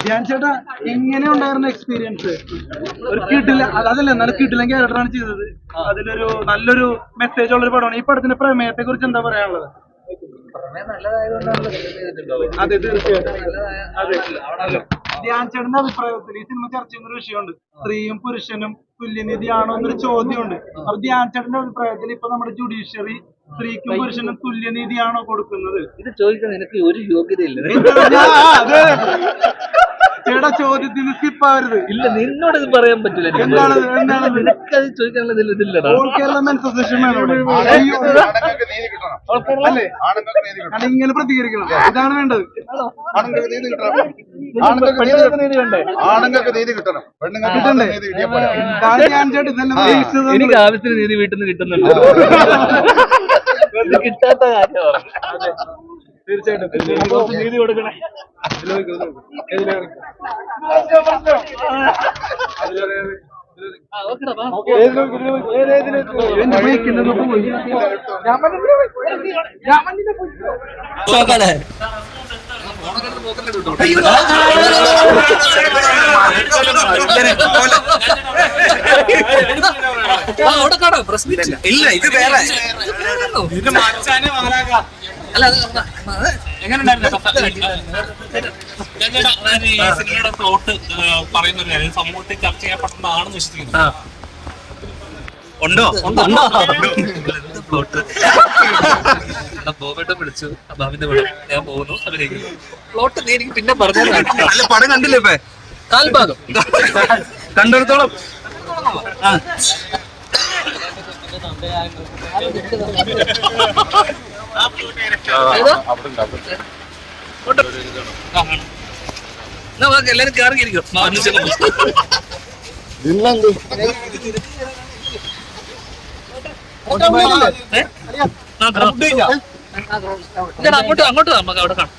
ധ്യാൻ ചേട്ടാ എങ്ങനെ ഉണ്ടായിരുന്ന എക്സ്പീരിയൻസ് ഒരു കിട്ടില്ല അതല്ല എന്നാലും കിട്ടില്ല ക്യാരക്ടറാണ് ചെയ്തത്. അതിലൊരു നല്ലൊരു മെസ്സേജ് ഉള്ള ഒരു പടമാണ്. ഈ പടത്തിന്റെ പ്രമേയത്തെ കുറിച്ച് എന്താ പറയാനുള്ളത്? അതെ തീർച്ചയായിട്ടും. അതെ. ധ്യാൻ ചേട്ടന്റെ അഭിപ്രായത്തിൽ ഈ സിനിമ ചർച്ച ചെയ്യുന്ന ഒരു വിഷയമുണ്ട് സ്ത്രീയും പുരുഷനും തുല്യനിധിയാണോ എന്നൊരു ചോദ്യമുണ്ട്. അപ്പൊ ധ്യാൻചേട്ടന്റെ അഭിപ്രായത്തിൽ ഇപ്പൊ നമ്മുടെ ജുഡീഷ്യറി സ്ത്രീക്കും പുരുഷനും തുല്യനീതിയാണോ കൊടുക്കുന്നത്? ഇത് ചോദിക്കാൻ എനിക്ക് ഒരു യോഗ്യതയില്ല. ചോദ്യത്തിന് സ്കിപ്പ് ആവരുത്. ഇല്ല നിന്നോട് ഇത് പറയാൻ പറ്റില്ല എന്താണ് എന്താണ്? നിനക്ക് നിനക്കത് ചോദിക്കാനുള്ള ഇതില്ല ഓൾ കേരള മെൻസ് അസോസിയേഷൻ ആണ് ഇവിടെ. നീതി കിട്ടണം. അല്ലേ? ആണുങ്ങൾക്ക് നീതി കിട്ടണം. കാരണം ഇങ്ങനെ പ്രതികരിക്കണം. ഇതാണ് വേണ്ടത്. ആണുങ്ങൾക്ക് നീതി കിട്ടണം. ആണുങ്ങൾക്ക് നീതി കിട്ടണം. പെണ്ണുങ്ങൾക്ക് കിട്ടണ്ടേ? എനിക്ക് ആവശ്യത്തിന് നീതി വീട്ടിൽ നിന്ന് കിട്ടുന്നുണ്ട്. കിട്ടാത്ത കാര്യമാണ്. തീർച്ചയായിട്ടും നീതി കൊടുക്കണേ. അവിടെ കാണാം. മീറ്റ് ഇല്ല. ഇത് വേറെ. ഇത് മച്ചാനെ മാറാക്കാം സിനിമയുടെ പ്ലോട്ട് പറയുന്ന ഒരു കാര്യം സമൂഹത്തിൽ ചർച്ച ചെയ്യപ്പെട്ടതാണെന്ന് വിശ്വസിക്കുന്നു. ആ. ഉണ്ടോ? പ്ലോട്ട് ബോബേട്ടൻ വിളിച്ചു. അബാബിന്റെ വിളി ഞാൻ പോകുന്നു. അഭിനയിക്കുന്നു. പ്ലോട്ട് നീ എനിക്ക് പിന്നെ പറഞ്ഞു അല്ല പടം കണ്ടില്ലേ ഇപ്പൊ? കാൽഭാഗം. കണ്ടിടത്തോളം. ആ. അങ്ങോട്ട് വാ, നമുക്ക് അവിടെ കാണാം.